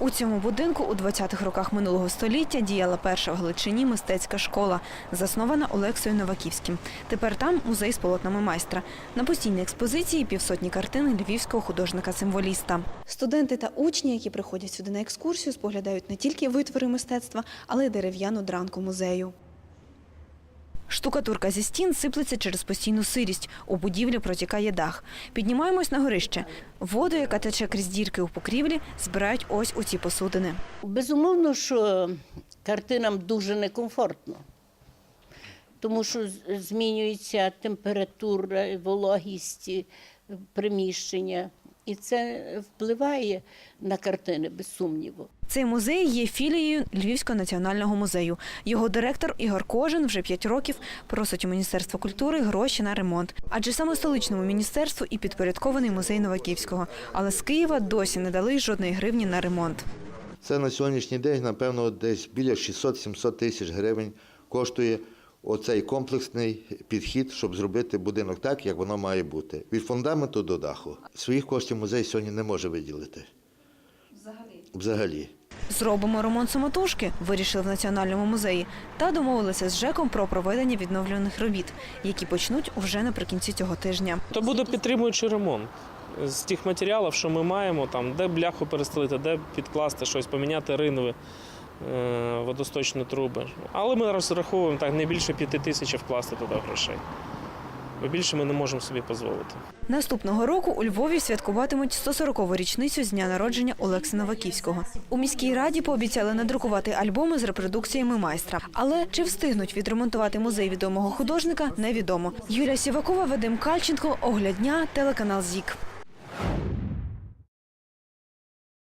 У цьому будинку у 20-х роках минулого століття діяла перша в Галичині мистецька школа, заснована Олексою Новаківським. Тепер там музей з полотнами майстра. На постійній експозиції півсотні картин львівського художника-символіста. Студенти та учні, які приходять сюди на екскурсію, споглядають не тільки витвори мистецтва, але й дерев'яну дранку музею. Штукатурка зі стін сиплеться через постійну сирість. У будівлі протікає дах. Піднімаємось на горище. Воду, яка тече крізь дірки у покрівлі, збирають ось у ці посудини. Безумовно, що картинам дуже некомфортно, тому що змінюється температура, вологість е, приміщення, і це впливає на картини, без сумніву. Цей музей є філією Львівського національного музею. Його директор Ігор Кожин вже п'ять років просить у Міністерства культури гроші на ремонт. Адже саме столичному міністерству і підпорядкований музей Новаківського. Але з Києва досі не дали жодної гривні на ремонт. Це на сьогоднішній день, напевно, десь біля 600-700 тисяч гривень коштує оцей комплексний підхід, щоб зробити будинок так, як воно має бути. Від фундаменту до даху. Своїх коштів музей сьогодні не може виділити. Взагалі? Взагалі. Зробимо ремонт самотужки, вирішили в Національному музеї, та домовилися з ЖЕКом про проведення відновлюваних робіт, які почнуть уже наприкінці цього тижня. То буде підтримуючий ремонт з тих матеріалів, що ми маємо, там, де бляху перестелити, де підкласти щось, поміняти ринви, водосточні труби. Але ми розраховуємо так не більше п'яти тисяч вкласти туди грошей. Бо більше ми не можемо собі дозволити. Наступного року у Львові святкуватимуть 140-ту річницю з дня народження Олекси Новаківського. У міській раді пообіцяли надрукувати альбоми з репродукціями майстра. Але чи встигнуть відремонтувати музей відомого художника, невідомо. Юлія Сівакова, Вадим Кальченко, Оглядня, телеканал ЗІК.